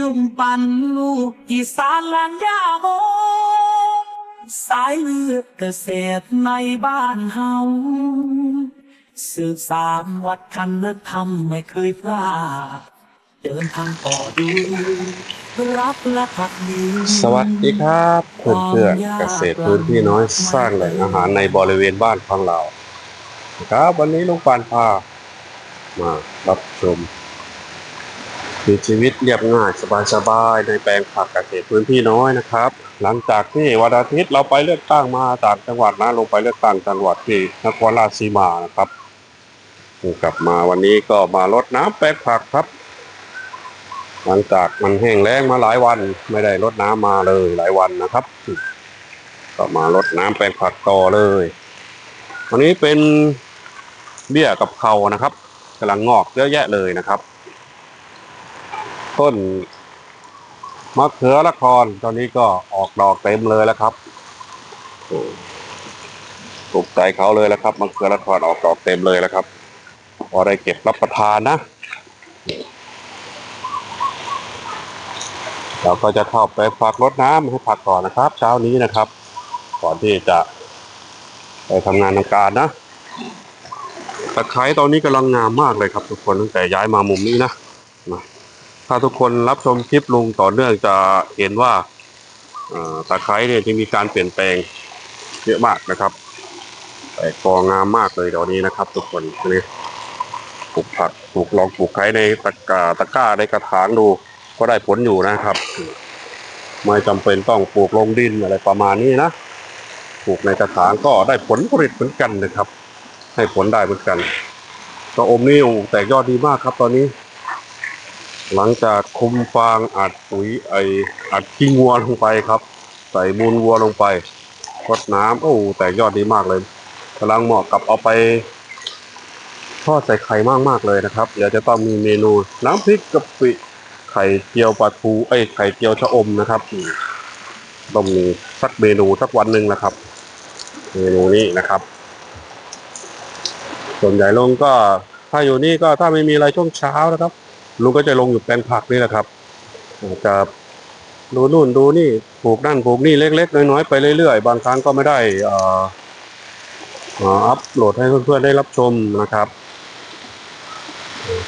ลุงปันลูกอีสานแลนยาโมสายเลือดเกษตรในบ้านเฮาสืบสานวัฒนธรรมไม่เคยพลาดเดินทางต่อดูรักและพักดีสวัสดีครับเพื่อนเพื่อนๆเกษตรพื้นที่น้อยสร้างแหล่งอาหารในบริเวณบ้านของเรา ครับวันนี้ลุงปานพามารับชม มีชีวิตเรียบง่ายสบายๆในแปลงผักเกษตรพื้นที่น้อยนะครับ หลังจากที่วันอาทิตย์เราไปเลือกตั้งมาจากจังหวัดนะลงไปเลือกตั้งจังหวัดที่นครราชสีมานะครับกลับมาวันนี้ก็มารดน้ำแปลงผักครับ หลังจากมันแห้งแล้งมาหลายวันไม่ได้รดน้ำมาเลยหลายวันนะครับ ก็มารดน้ำแปลงผักต่อเลยวันนี้เป็นเบี้ยกับเขานะครับกำลังงอกเยอะแยะเลยนะครับ ต้นมะเขือละครตอนนี้ก็ออกดอกเต็มเลยแล้วครับถูกใจเขาเลยแล้วครับมะเขือละครออกดอกเต็มเลยแล้วครับพอได้เก็บรับประทานนะเราก็จะเข้าไปฝักรดน้ำให้ผักก่อนนะครับ เช้านี้นะครับ ก่อนที่จะไปทำงานทางการนะตะไคร้ตอนนี้กำลังงามมากเลยครับ ทุกคนตั้งแต่ย้ายมามุมนี้นะนะ ถ้าทุกคนรับชมคลิปลุงต่อเนื่องจะเห็นว่าตะไคร้เนี่ยจะมีการเปลี่ยนแปลงเยอะมากนะครับ แต่กองามมากเลยตอนนี้นะครับ ทุกคนนนี้ปลูกผักปลูกลองปลูกไคร้ในตะกาตะกร้าในกระถางดู ก็ได้ผลอยู่นะครับ ไม่จำเป็นต้องปลูกลงดินอะไรประมาณนี้นะปลูกในกระถางก็ได้ผลผลิตเหมือนกันนะครับ ให้ผลได้เหมือนกันก็อมนี่โอ้แตกยอดดีมากครับตอนนี้ หลังจากคุมฟางอัดปุ๋ยไออัดขี้งัวลงไปครับ ใส่มูลวัวลงไปรดน้ำโอ้แตกยอดดีมากเลยกำลังเหมาะกับเอาไปทอดใส่ไข่มากๆเลยนะครับ เดี๋ยวจะต้องมีเมนูน้ำพริกกะปิไข่เจียวปลาทูเอ้ยไข่เจียวชะอมนะครับต้องมีสักเมนูสักวันหนึ่งนะครับ เมนูนี้นะครับ ส่วนใหญ่ลงก็ถ้าอยู่นี่ก็ถ้าไม่มีอะไรช่วงเช้านะครับ ลุงก็จะลงอยู่แปลงผักนี่แหละครับจะดูนู่นดูนี่ปลูกนั่นปลูกนี่เล็ก ๆ น้อยๆไปเรื่อยๆ บางครั้งก็ไม่ได้อ่อเอ่ออัพโหลดให้เพื่อนๆได้รับชมนะครับ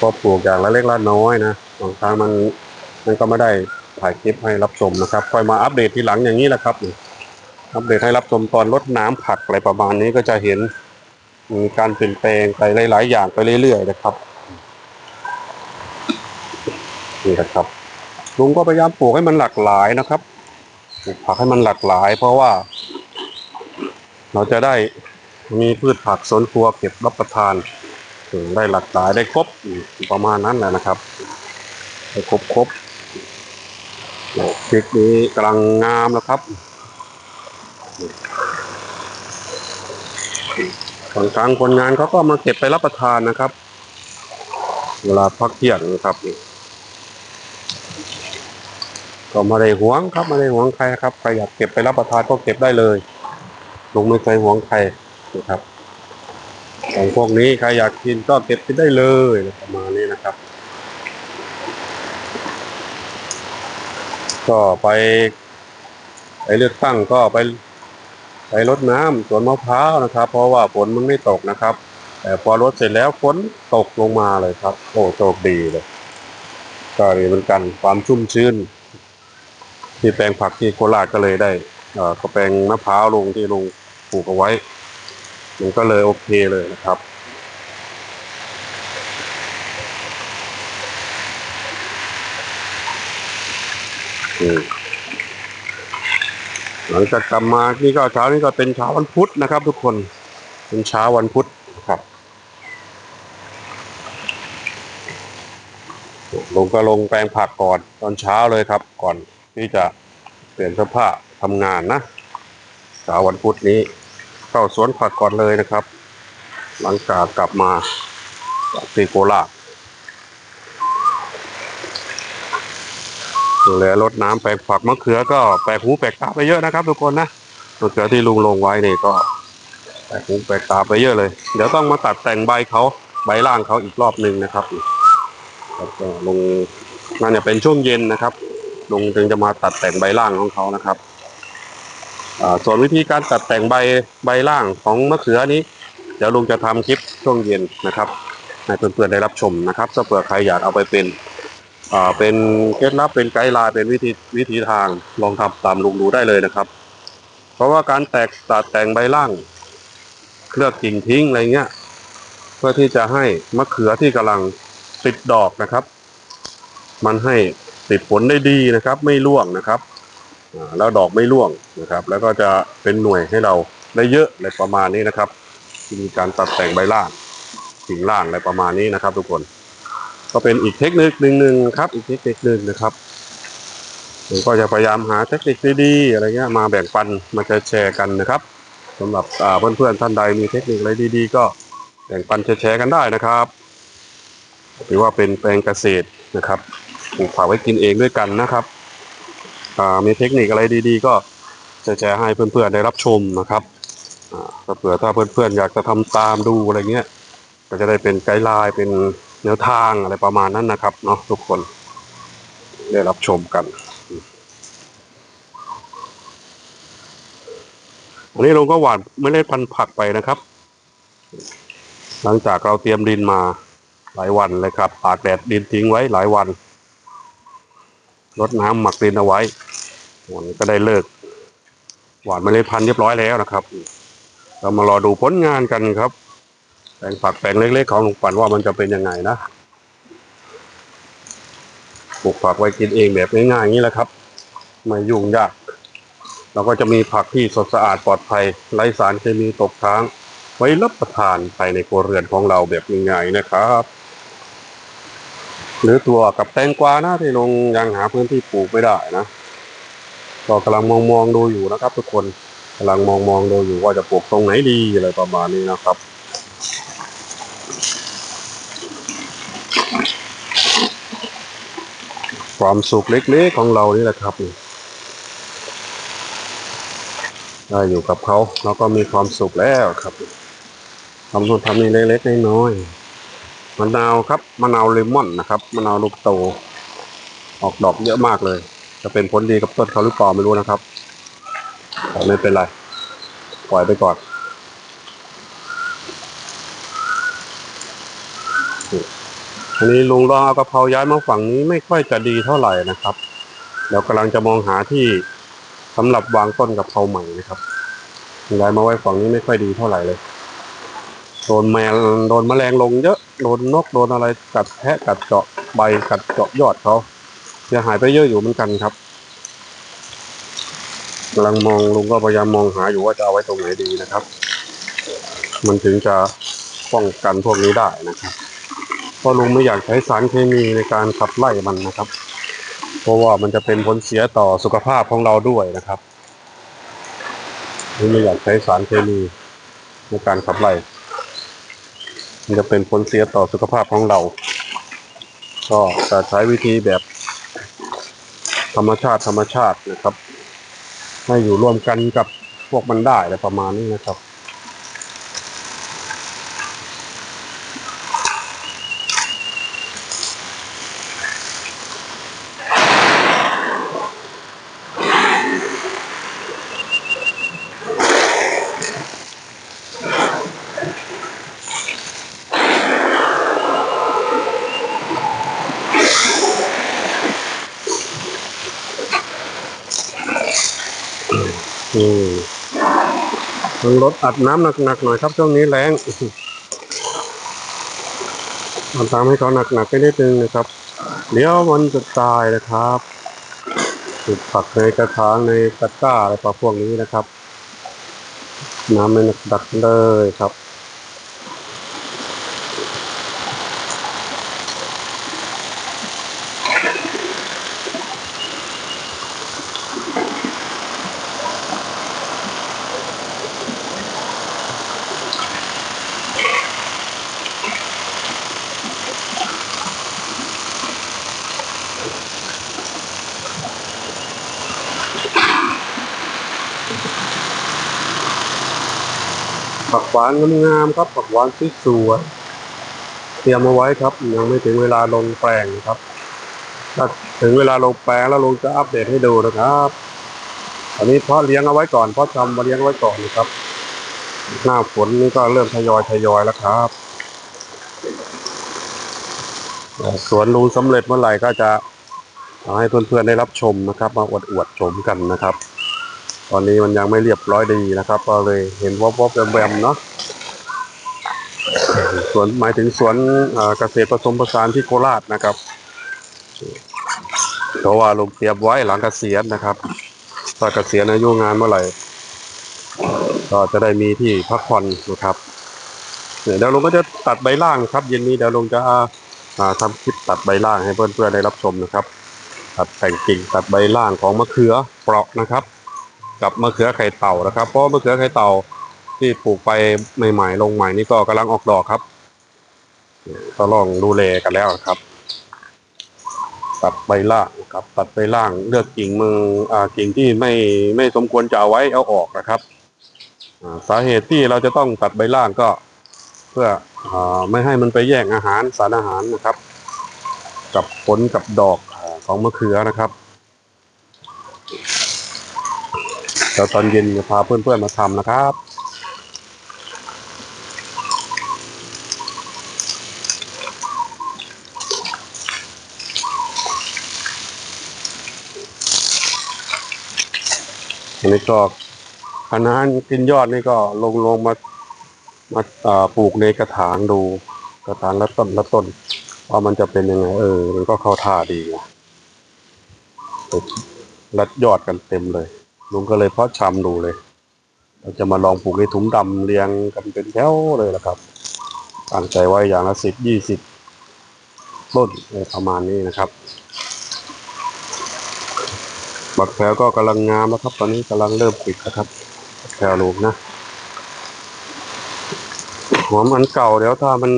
ก็ปลูกอย่างละเล็กละน้อยนะบางครั้งมันมันก็ไม่ได้ถ่ายคลิปให้รับชมนะครับค่อยมาอัปเดตทีหลังอย่างนี้แหละครับอัปเดตให้รับชมตอนลดน้ำผักอะไรประมาณนี้ก็จะเห็นมีการเปลี่ยนแปลงไปหลาย ๆ อย่างไปเรื่อย ๆ นะครับ นี่นะครับลุงก็พยายามปลูกให้มันหลากหลายนะครับปลูกผักให้มันหลากหลาย เพราะว่า เราจะได้มีพืชผักสวนครัวเก็บรับประทานถึงได้หลากหลายได้ครบประมาณนั้นแหละนะครับได้ครบครบพริกนี้กำลังงามแล้วครับบางครั้งคนงานเขาก็มาเก็บไปรับประทานนะครับ เวลาพักเที่ยงนะครับนี่ ก็ไม่ได้หวงครับไม่ได้หวงใครครับใครอยากเก็บไปรับประทานก็เก็บได้เลยลุงไม่เคยหวงใครนะครับของพวกนี้ใครอยากกินก็เก็บกินได้เลยประมาณนี้นะครับ ก็ไป ไปเลือกตั้งก็ไป ไปรดน้ำสวนมะพร้าวนะครับ เพราะว่าฝนมันไม่ตกนะครับ แต่พอรดเสร็จแล้วฝนตกลงมาเลยครับ โอ้โชคดีเลยก็ดีเหมือนกันความชุ่มชื้น ที่แปลงผักที่โคราชก็เลยได้เอ่อก็แปลงมะพร้าวลงที่ลงปลูกเอาไว้ มันก็เลยโอเคเลยนะครับหลังจากกลับมานี่ก็เช้านี้ก็เป็นเช้าวันพุธนะครับ ทุกคนเป็นเช้าวันพุธครับ ลงก็ลงแปลงผักก่อนตอนเช้าเลยครับ ก่อน ที่จะเปลี่ยนเสื้อผ้าทำงานนะเช้าวันพุธนี้ เข้าสวนผักก่อนเลยนะครับ หลังจากกลับมาจากที่โคราชดูแลรดน้ำแปลงผักมะเขือก็แปลกหูแปลกตาไปเยอะนะครับ ทุกคนนะมะเขือที่ลุงลงไว้นี่ก็แปลกหูแปลกตาไปเยอะเลย เดี๋ยวต้องมาตัดแต่งใบเขาใบล่างเขาอีกรอบหนึ่งนะครับแล้วก็ลงนั่นเนี่เป็นช่วงเย็นนะครับ ลุงจึงจะมาตัดแต่งใบล่างของเขานะครับส่วนวิธีการตัดแต่งใบใบล่างของมะเขือนี้ เดี๋ยวลุงจะทำคลิปช่วงเย็นนะครับให้เพื่อนๆได้รับชมนะครับถ้าเผื่อใครอยากเอาไปเป็นเป็นเคล็ดลับเป็นไกด์ไลน์เป็นวิธีวิธีทางลองทำตามลุงดูได้เลยนะครับ เพราะว่าการแตกตัดแต่งใบล่าง เคลือกกิ่งทิ้งอะไรเงี้ย เพื่อที่จะให้มะเขือที่กำลังติดดอกนะครับ มันให้ ติดผลได้ดีนะครับ ไม่ร่วงนะครับแล้วดอกไม่ร่วงนะครับ แล้วก็จะเป็นหน่วยให้เราได้เยอะอะไรประมาณนี้นะครับ ที่มีการตัดแต่งใบล่างกิ่งล่างอะไรประมาณนี้นะครับ ทุกคน ก็เป็นอีกเทคนิคหนึ่งหนึ่งครับ อีกเทคนิคหนึ่งนะครับผมก็จะพยายามหาเทคนิคดีๆอะไรเงี้ยมาแบ่งปันมาแชร์กันนะครับสำหรับเพื่อนๆท่านใดมีเทคนิคอะไรดีๆ ก็แบ่งปันแชร์กันได้นะครับถือว่าเป็นแปลงเกษตรนะครับ ปลูกผักไว้กินเองด้วยกันนะครับอ่ามีเทคนิคอะไรดีๆ ก็จะแชร์ให้เพื่อนๆได้รับชมนะครับอ่าถ้าเผื่อถ้าเพื่อนๆอยากจะทำตามดูอะไรเงี้ยก็จะได้เป็นไกด์ไลน์เป็นแนวทางอะไรประมาณนั้นนะครับเนาะทุกคนได้รับชมกันอันนี้เราก็หว่านเมล็ดพันธุ์ผักไปนะครับ หลังจากเราเตรียมดินมาหลายวันเลยครับตากแดดดินทิ้งไว้หลายวัน รดน้ำหมักดินเอาไว้วันก็ได้เลิก หวานเมล็ดพันธุ์เรียบร้อยแล้วนะครับ เรามารอดูผลงานกันครับ แปลงผักแปลงเล็กๆของลุงปันว่ามันจะเป็นยังไงนะปลูกผักไว้กินเองแบบง่ายๆอย่างนี้แหละครับ ไม่ยุ่งยาก เราก็จะมีผักที่สดสะอาดปลอดภัยไร้สารเคมีตกค้าง ไว้รับประทานภายในครัวเรือนของเราแบบง่ายๆนะครับ หรือตัวกับแตงกวานะที่ลงยังหาพื้นที่ปลูกไม่ได้นะก็กำลังมองๆดูอยู่นะครับ ทุกคนกำลังมองๆดูอยู่ว่าจะปลูกตรงไหนดีอะไรประมาณนี้นะครับความสุขเล็กๆของเรานี่แหละครับได้อยู่กับเขาเราก็มีความสุขแล้วครับทำนู่นทำนี่เล็กๆน้อยๆ มะนาวครับมะนาวเลมอนนะครับมะนาวลูกโต ออกดอกเยอะมากเลย จะเป็นผลดีกับต้นเขาหรือเปล่าไม่รู้นะครับแต่ไม่เป็นไรปล่อยไปก่อนอันนี้ลุงลองเอากระเพราย้ายมาฝั่งนี้ไม่ค่อยจะดีเท่าไหร่นะครับเดี๋ยวกำลังจะมองหาที่สำหรับวางต้นกระเพราใหม่นะครับย้ายมาไว้ฝั่งนี้ไม่ค่อยดีเท่าไหร่เลยโดนแมลงโดนแมลงลงเยอะ โดนนกโดนอะไรกัดแทะกัดเจาะใบกัดเจาะยอดเขาเสียหายไปเยอะอยู่เหมือนกันครับกำลังมองลุงก็พยายามมองหาอยู่ว่าจะเอาไว้ตรงไหนดีนะครับ มันถึงจะป้องกันพวกนี้ได้นะครับเพราะลุงไม่อยากใช้สารเคมีในการขับไล่มันนะครับ เพราะว่ามันจะเป็นผลเสียต่อสุขภาพของเราด้วยนะครับลุงไม่อยากใช้สารเคมีในการขับไล่ นจะเป็นผลเสียต่อสุขภาพของเรา ก็จะใช้วิธีแบบธรรมชาติธรรมชาตินะครับ ให้อยู่ร่วมกันกับพวกมันได้อะไรประมาณนี้นะครับ อืม มันลดอัดน้ำหนักๆหน่อยครับช่วงนี้แรงทำตามให้เขาหนักๆไปนิดนึงนะครับ เดี๋ยวมันจะตายนะครับปลูกผักในกระถางในตะกร้าอะไรพวกนี้นะครับ น้ำไม่ดักเลยครับ ผักหวานงามๆครับ ผักหวานสวยเตรียมเอาไว้ครับยังไม่ถึงเวลาลงแปลงครับถ้าถึงเวลาลงแปลงแล้วลงจะอัปเดตให้ดูนะครับอันนี้เพาะเลี้ยงเอาไว้ก่อนเพาะชำมาเลี้ยงไว้ก่อนนะครับ หน้าฝนนี่ก็เริ่มทยอยทยอยแล้วครับสวนลุงสำเร็จเมื่อไหร่ก็จะให้เพื่อนๆได้รับชมนะครับ มาอวดอวดๆชมกันนะครับ ตอนนี้มันยังไม่เรียบร้อยดีนะครับ ก็เลยเห็นวอบๆแวมๆเนาะสวนหมายถึงสวนเกษตรผสมผสานที่โคราชนะครับ เพราะว่าลงเตรียมไว้หลังเกษียณนะครับถ้าเกษียณอายุงานเมื่อไหร่ก็จะได้มีที่พักผ่อนนะครับเดี๋ยวลุงก็จะตัดใบล่างครับเย็นนี้เดี๋ยวลุงจะอ่าทำคลิปตัดใบล่างให้เพื่อนๆได้รับชมนะครับ ตัดแต่งกิ่งตัดใบล่างของมะเขือเปราะนะครับ กับมะเขือไข่เต่านะครับ เพราะมะเขือไข่เต่าที่ปลูกไปใหม่ๆ ลงใหม่นี่ก็กำลังออกดอกครับก็ลองดูแลกันแล้วครับ ตัดใบล่างครับตัดใบล่างเลือกกิ่งมืออ่ากิ่งที่ไม่ไม่สมควรจะเอาไว้เอาออกนะครับสาเหตุที่เราจะต้องตัดใบล่างก็ เพื่ออไม่ให้มันไปแย่งอาหารสารอาหารนะครับ กับผลกับดอกของมะเขือนะครับ เดี๋ยวตอนเย็นจะพาเพื่อนๆมาทำนะครับ อันนี้ก็คณะกินยอดนี่ก็ลงลงมามาาปลูกในกระถางดู กระถางละต้นละต้นว่ามันจะเป็นยังไง เออ มันก็เข้าท่าดีรัดยอดกันเต็มเลย ลุงก็เลยเพาะชำดูเลย เราจะมาลองปลูกในถุงดำเรียงกันเป็นแถวเลยละครับ ตั้งใจไว้อย่างละสิบยี่สิบต้นประมาณนี้นะครับบักแพรวก็กำลังงามแล้วครับ ตอนนี้กำลังเริ่มปิดแล้วครับแพรวลูกนะหัวมันเก่าเดี๋ยวถ้ามัน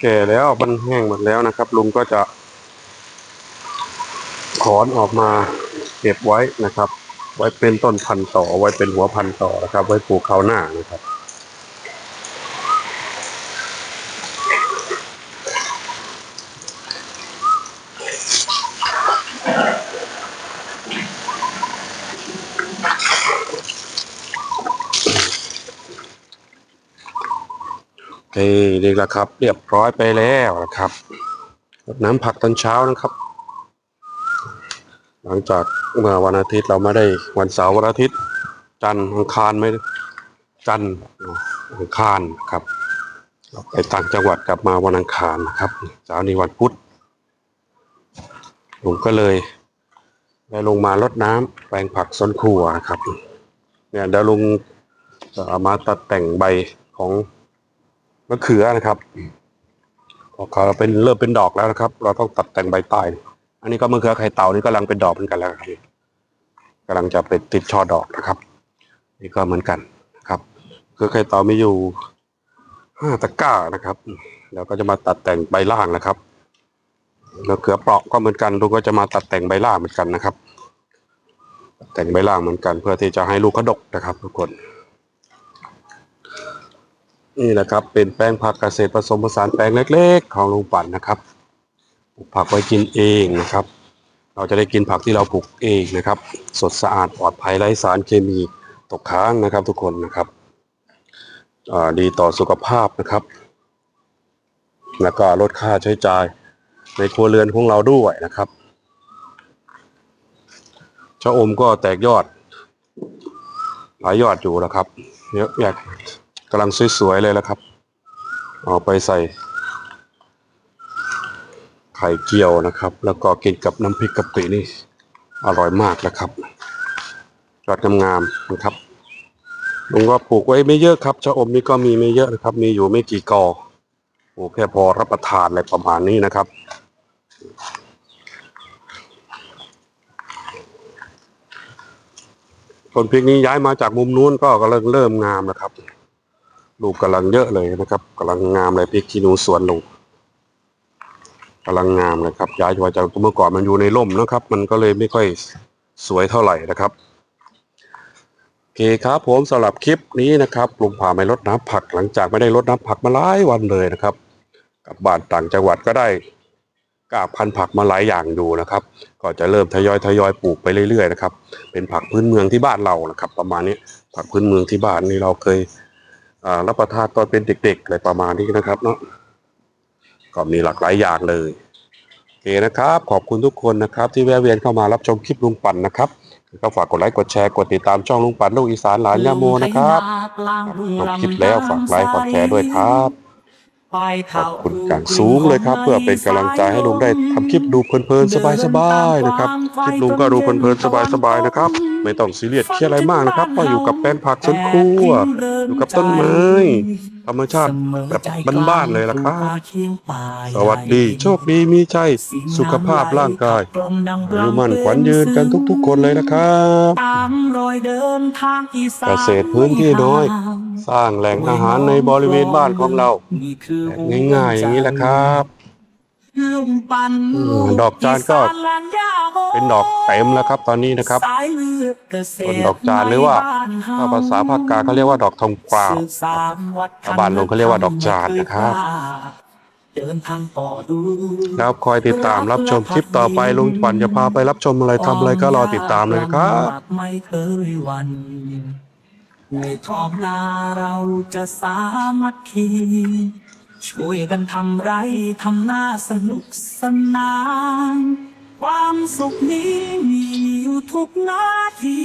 แก่แล้วมันแห้งหมดแล้วนะครับ ลุงก็จะถอนออกมาเก็บไว้นะครับ ไว้เป็นต้นพันธุ์ต่อ ไว้เป็นหัวพันธุ์ต่อนะครับ ไว้ปลูกคราวหน้านะครับโอเคนี่แหละครับ เรียบร้อยไปแล้วนะครับรดน้ำผักตอนเช้านะครับ หลังจากเมื่อวันอาทิตย์เราไม่ได้วันเสาร์วันอาทิตย์ จันทร์อังคารไม่จันทร์อังคารครับเราไปต่างจังหวัดกลับมาวันอังคารนะครับเช้านี้วันพุธผมก็เลยได้ลงมารดน้ำแปลงผักสวนครัวครับ เนี่ยเดี๋ยวลุงจะเอามาตัดแต่งใบของมะเขือนะครับพอเขาเป็นเริ่มเป็นดอกแล้วนะครับ เราต้องตัดแต่งใบใต้ อันนี้ก็มะเขือไข่เต่านี่กำลังเป็นดอกเหมือนกันแล้วครับกำลังจะเป็นติดช่อดอกนะครับ นี่ก็เหมือนกันนะครับมะเขือไข่เต่ามีอยู่ห้าตะกร้านะครับแล้วก็จะมาตัดแต่งใบล่างนะครับมะเขือเปราะก็เหมือนกันลูกก็จะมาตัดแต่งใบล่างเหมือนกันนะครับ แต่งใบล่างเหมือนกัน เพื่อที่จะให้ลูกเขาดกนะครับ ทุกคน นี่แหละครับ เป็นแปลงผักเกษตรผสมผสานแปลงเล็ก ๆ ของลุงปั่นนะครับ ปลูกผักไว้กินเองนะครับ เราจะได้กินผักที่เราปลูกเองนะครับ สดสะอาดปลอดภัยไร้สารเคมีตกค้างนะครับ ทุกคนนะครับอ่าดีต่อสุขภาพนะครับ แล้วก็ลดค่าใช้จ่ายในครัวเรือนของเราด้วยนะครับชะอมก็แตกยอด หลายยอดอยู่แล้วครับเยอะแยะกำลังสวยๆเลยแล้วครับ เอาไปใส่ ไข่เจียวนะครับ แล้วก็กินกับน้ำพริกกะปินี่อร่อยมากนะครับยอดงามๆนะครับลุงก็ปลูกไว้ไม่เยอะครับชะอมนี่ก็มีไม่เยอะนะครับ มีอยู่ไม่กี่กอปลูกแค่พอรับประทานอะไรประมาณนี้นะครับต้นพริกนี้ย้ายมาจากมุมนู้นก็กำลังเริ่มงามนะครับ ลูกกำลังเยอะเลยนะครับกำลังงามเลยพริกขี้หนูสวนลุง กำลังงามเลยครับ ย้ายมาจากเมื่อก่อนมันอยู่ในร่มนะครับ มันก็เลยไม่ค่อยสวยเท่าไหร่นะครับโอเคครับผมสำหรับคลิปนี้นะครับลุงพาไปรดน้ำผักหลังจากไม่ได้รดน้ำผักมาหลายวันเลยนะครับกลับบ้านต่างจังหวัดก็ได้กากพันธุ์ผักมาหลายอย่างดูนะครับ ก็จะเริ่มทยอยทยอยปลูกไปเรื่อยๆนะครับ เป็นผักพื้นเมืองที่บ้านเรานะครับ ประมาณนี้ผักพื้นเมืองที่บ้านนี่เราเคยรับประทานตอนเป็นเด็กๆอะไรประมาณนี้นะครับเนาะ ก็มีหลากหลายอย่างเลยโอเคนะครับ ขอบคุณทุกคนนะครับ ที่แวะเวียนเข้ามารับชมคลิปลุงปั่นนะครับก็ฝากกดไลค์กดแชร์กดติดตามช่องลุงปั่นลูกอีสานหลานยาโมนะครับจบคลิปแล้วฝากไลค์ฝากแชร์ด้วยครับขอบคุณอย่างสูงเลยครับ เพื่อเป็นกำลังใจให้ลุงได้ทำคลิปดูเพลินๆสบายๆนะครับคลิปลุงก็ดูเพลินๆสบายๆนะครับ ไม่ต้องซีเรียสเครียดอะไรมากนะครับเพราะอยู่กับแปลงผักสวนครัวอยู่กับต้นไม้ ธรรมชาติแบบบ้านๆเลยล่ะครับ สวัสดี โชคดีมีใจสุขภาพร่างกายอายุมั่นขวัญยืนกันทุกๆ คนเลยนะครับตามรอยเดินทางอีสานเกษตรพื้นที่น้อย สร้างแหล่งอาหารในบริเวณบ้านของเรานี่คือแบบง่ายๆอย่างนี้แหละครับลุงปันอืม ดอกจานก็อีสานย่าโมเป็นดอกเต็มแล้วครับ ตอนนี้นะครับสายเลือดเกษตรส่วนดอกจานหรือว่าถ้าภาษาภาคกลางเขาเรียกว่าดอกทองกวาวสืบสานวัฒนธรรมชาวบ้านลงเขาเรียกว่าดอกจานนะครับเดินทางต่อดูแล้วคอยติดตามรับชมคลิปต่อไปลุงปั่นจะพาไปรับชมอะไรทำอะไรก็รอติดตามเลยนะครับไม่เคยหวันในท้องนาเราจะสามัคคี ช่วยกันทำไรทำหน้าสนุกสนาน ความสุขนี้มีอยู่ทุกนาที